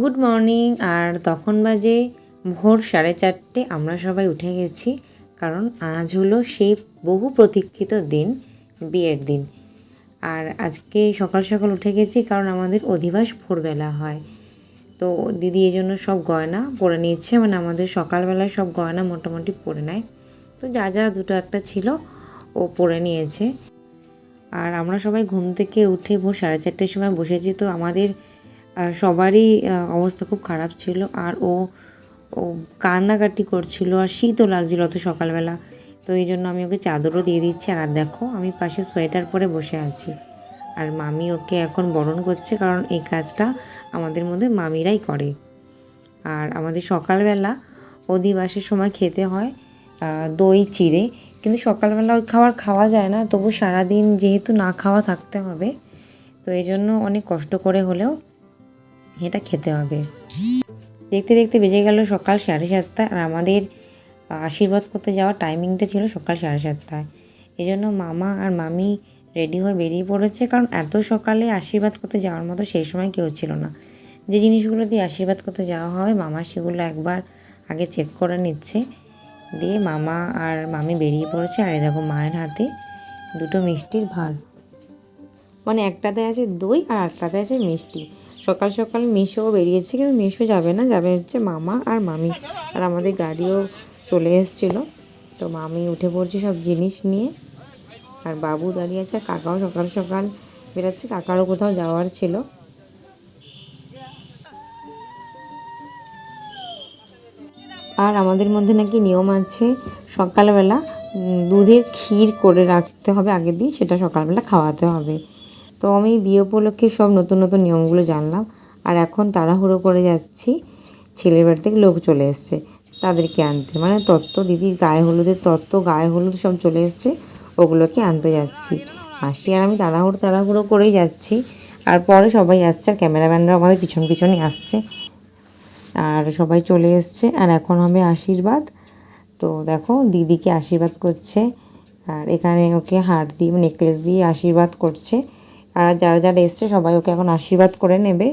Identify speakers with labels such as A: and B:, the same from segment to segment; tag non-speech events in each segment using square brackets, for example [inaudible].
A: Good morning. আর তখন বাজে ভোর সাড়ে চারটে। আমরা সবাই উঠে গেছি, কারণ আজ হলো সেই বহু প্রতীক্ষিত দিন, বিয়ের দিন। আর আজকে সকাল সকাল উঠে গেছি, কারণ আমাদের অধিবাস ভোরবেলা হয়। তো দিদি এই জন্য সব গয়না পরে নিচ্ছে মানে আমাদের সকালবেলায় সব গয়না মোটামুটি পরে নেয়। তো যা যা দুটো একটা ছিল, ও পরে নিয়েছে। আর আমরা সবাই ঘুম থেকে উঠে ভোর সাড়ে চারটের সময় বসেছি, তো আমাদের সবারই অবস্থা খুব খারাপ ছিল আর ও ও কান্নাকাটি করছিল আর শীতও লাগছিল অত সকালবেলা। তো এই জন্য আমি ওকে চাদরও দিয়ে দিচ্ছি। আর দেখো, আমি পাশে সোয়েটার পরে বসে আছি। আর মামি ওকে এখন বরণ করছে কারণ এই কাজটা আমাদের মধ্যে মামিরাই করে। আর আমাদের সকালবেলা অধিবাসের সময় খেতে হয় দই, চিড়ে। কিন্তু সকালবেলা ওই খাবার খাওয়া যায় না, তবু সারাদিন যেহেতু না খাওয়া থাকতে হবে, তো এই জন্য অনেক কষ্ট করে হলেও এটা খেতে হবে। দেখতে দেখতে বেজে গেল সকাল সাড়ে সাতটা আর আমাদের আশীর্বাদ করতে যাওয়ার টাইমিংটা ছিল সকাল সাড়ে সাতটায় এই জন্য মামা আর মামি রেডি হয়ে বেরিয়ে পড়েছে কারণ এত সকালে আশীর্বাদ করতে যাওয়ার মতো সেই সময় কেউ ছিল না। যে জিনিসগুলো দিয়ে আশীর্বাদ করতে যাওয়া হবে, মামা সেগুলো একবার আগে চেক করে নিচ্ছে। দিয়ে মামা আর মামি বেরিয়ে পড়েছে আর দেখো মায়ের হাতে দুটো মিষ্টির ভার মানে একটাতে আছে দই আর একটাতে আছে মিষ্টি। সকাল সকাল মেশোও বেরিয়েছে, কিন্তু মিশো যাবে না, যাবে হচ্ছে মামা আর মামি। আর আমাদের গাড়িও চলে এসেছিল। তো মামি উঠে পড়ছে সব জিনিস নিয়ে। আর বাবু দাঁড়িয়ে আছে, আর কাকাও সকাল সকাল বেরাচ্ছে। কাকারও কোথাও যাওয়ার ছিল। আর আমাদের মধ্যে নাকি নিয়ম আছে, সকালবেলা দুধের ক্ষীর করে রাখতে হবে আগে দিয়ে সেটা সকালবেলা খাওয়াতে হবে। তো আমি বিয়ে উপলক্ষে সব নতুন নতুন নিয়মগুলো জানলাম। আর এখন তাড়াহুড়ো করে যাচ্ছি, ছেলের বাড়ি থেকে লোক চলে এসছে তাদেরকে আনতে। মানে তত্ত্ব, দিদির গায়ে হলুদের তত্ত্ব, গায়ে হলুদ সব চলে এসছে, ওগুলোকে আনতে যাচ্ছি। আসি আর আমি তাড়াহুড়ো তাড়াহুড়ো করেই যাচ্ছি। আর পরে সবাই আসছে, আর ক্যামেরাম্যানরা আমাদের পিছন পিছনই আসছে। আর সবাই চলে এসছে, আর এখন হবে আশীর্বাদ। তো দেখো, দিদিকে আশীর্বাদ করছে, আর এখানে ওকে হার দিয়ে, নেকলেস দিয়ে আশীর্বাদ করছে। আর যারা যারা এসছে সবাই ওকে এখন আশীর্বাদ করে নেবে।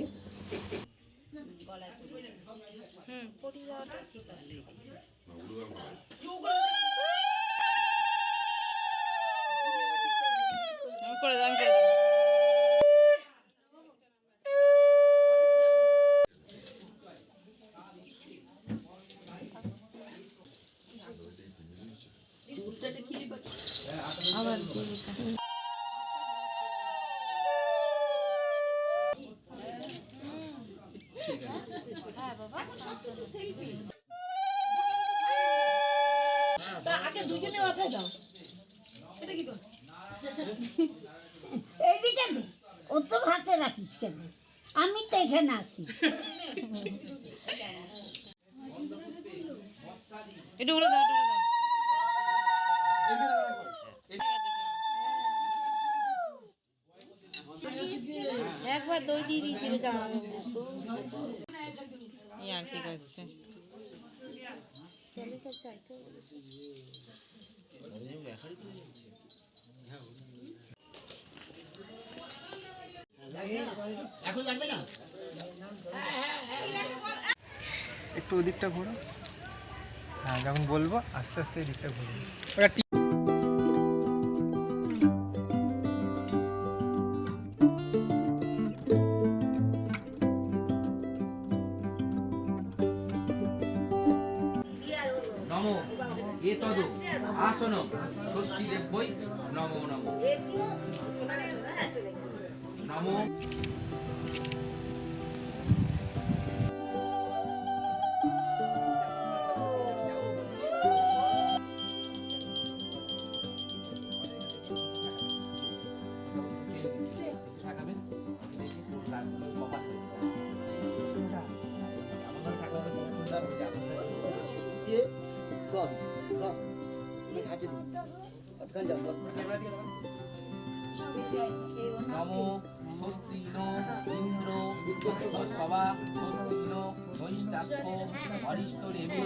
A: [laughs]
B: এইদিকে দে ও তো হাতে রাখিস কেন? আমি তো এখানে আসি
C: উড়ে দাও দাও। একবার দই দিয়ে দিয়েছিল জামা এই
D: একটু ওদিকটা ঘোরো। হ্যাঁ যখন বলব আস্তে আস্তে এদিকটা ঘুরো।
E: নম এতদ আসন ষষ্ঠী দেব্যই নম নম। নম। নম স্বস্তি ন ইন্দ্র সভা স্বস্তি ন নৈষ্টাক্ষ অরিষ্ট রেবি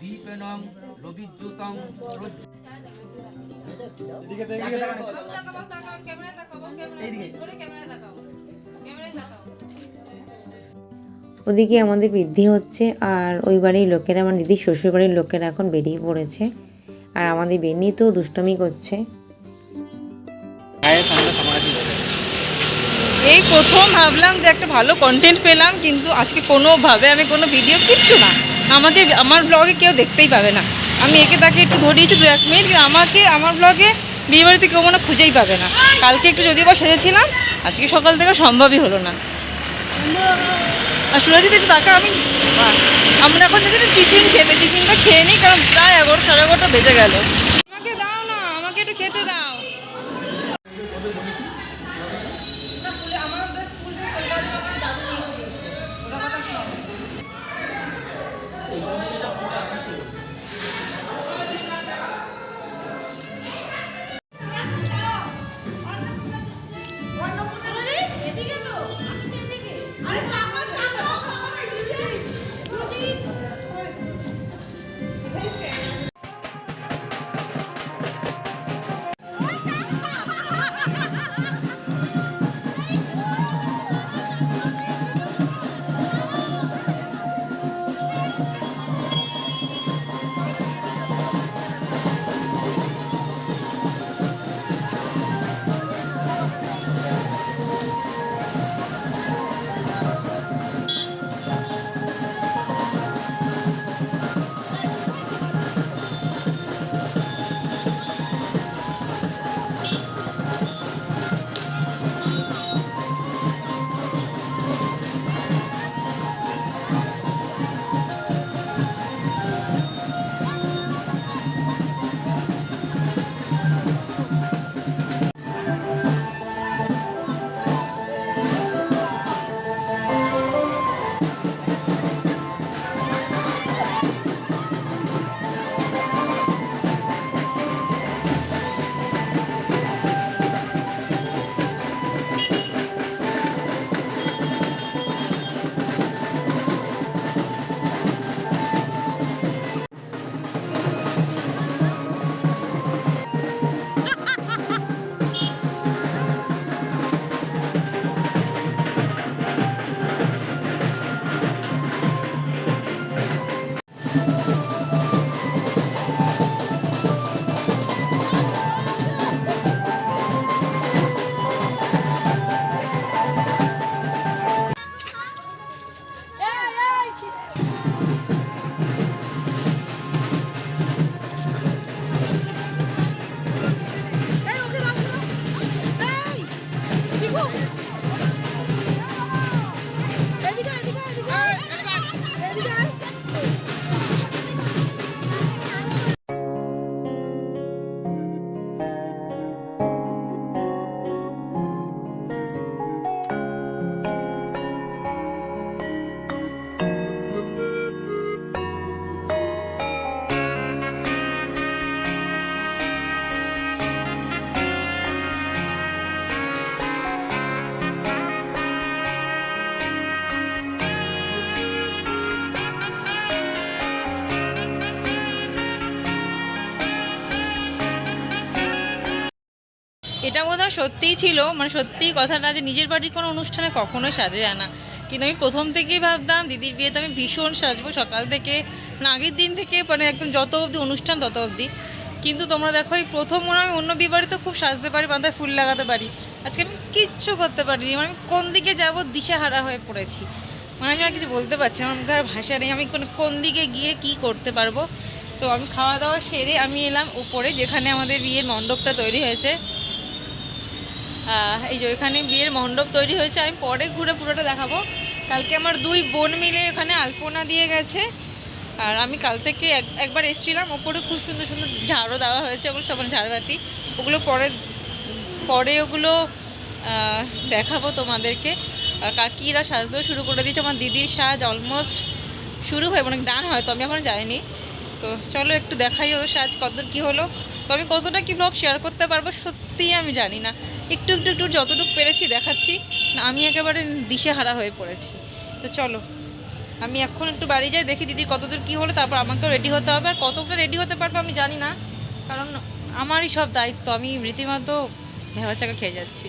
E: দীপেনং রবিদ্যুতং প্রজ্জ
F: কি দাও ক্যামেরা পাওয়া যাবে।
A: ওদিকে আমাদের বৃদ্ধি হচ্ছে আর ওই বাড়ির লোকেরা আমার দিদির শ্বশুর বাড়ির লোকেরা এখন বেরিয়ে পড়েছে। আর আমাদের বেনি তো দুষ্টমি করছে।
G: এই প্রথম ভাবলাম যে একটা ভালো কন্টেন্ট পেলাম কিন্তু আজকে কোনোভাবে আমি কোনো ভিডিও কিচ্ছু না। আমাকে আমার ব্লগে কেউ দেখতেই পাবে না। আমি একে তাকে একটু ধরিয়েছি দু এক মিনিট কিন্তু আমাকে আমার ব্লগে বিয়েবাড়িতে কেউ মনে খুঁজেই পাবে না। কালকে একটু যদিও বা সেজেছিলাম আজকে সকাল থেকে সম্ভবই হলো না। আর সুরজিৎ একটু টাকা আমি আমরা এখন যদি টিফিন খেতে টিফিনটা খেয়ে নিই, কারণ প্রায় এগারো সাড়ে এগারোটা বেজে গেল। আমাকে দাও না, আমাকে একটু খেতে দাও। এটা বোধহয় সত্যিই ছিল। মানে সত্যিই কথাটা যে নিজের বাড়ির কোনো অনুষ্ঠানে কখনোই সাজে যায় না। কিন্তু আমি প্রথম থেকেই ভাবতাম, দিদির বিয়েতে আমি ভীষণ সাজবো সকাল থেকে মানে আগের দিন থেকে মানে একদম যত অবধি অনুষ্ঠান তত অবধি। কিন্তু তোমরা দেখো, এই প্রথম মনে হয় আমি অন্য বিয়ে বাড়িতে খুব সাজতে পারি, মাথায় ফুল লাগাতে পারি। আজকে আমি কিচ্ছু করতে পারিনি। মানে আমি কোন দিকে যাব, দিশাহারা হয়ে পড়েছি। মানে আমি আর কিছু বলতে পারছি আমার মুখে ভাষা নেই। আমি কোন দিকে গিয়ে কি করতে পারব? তো আমি খাওয়া দাওয়া সেরে আমি এলাম উপরে, যেখানে আমাদের বিয়ের মণ্ডপটা তৈরি হয়েছে। এই যে ওইখানে বিয়ের মণ্ডপ তৈরি হয়েছে। আমি পরে ঘুরে পুরোটা দেখাবো। কালকে আমার দুই বোন মিলে এখানে আলপনা দিয়ে গেছে। আর আমি কাল থেকে এক- একবার এসেছিলাম। ওপরে খুব সুন্দর সুন্দর ঝাড়ও দেওয়া হয়েছে। ওগুলো সব ঝাড়বাতি। ওগুলো পরে পরে ওগুলো দেখাবো তোমাদেরকে। কাকিরা সাজতেও শুরু করে দিয়েছে। আমার দিদির সাজ অলমোস্ট শুরু হয়ে মানে ডান হয়তো, আমি এখন যাইনি। তো চলো একটু দেখাই ওর সাজ কতদূর কী হলো। আমি কতটা কি ব্লগ শেয়ার করতে পারব সত্যিই আমি জানি না। একটু একটু একটু যতটুকু পেরেছি দেখাচ্ছি। না, আমি একেবারে দিশেহারা হয়ে পড়েছি। তো চলো, আমি এখন একটু বাড়ি যাই, দেখি দিদি কতদূর কী হলো, তারপর আমাকেও রেডি হতে হবে। আর কতটা রেডি হতে পারব আমি জানি না, কারণ আমারই সব দায়িত্ব। আমি রীতিমতো ভেবা চাকা খেয়ে যাচ্ছি।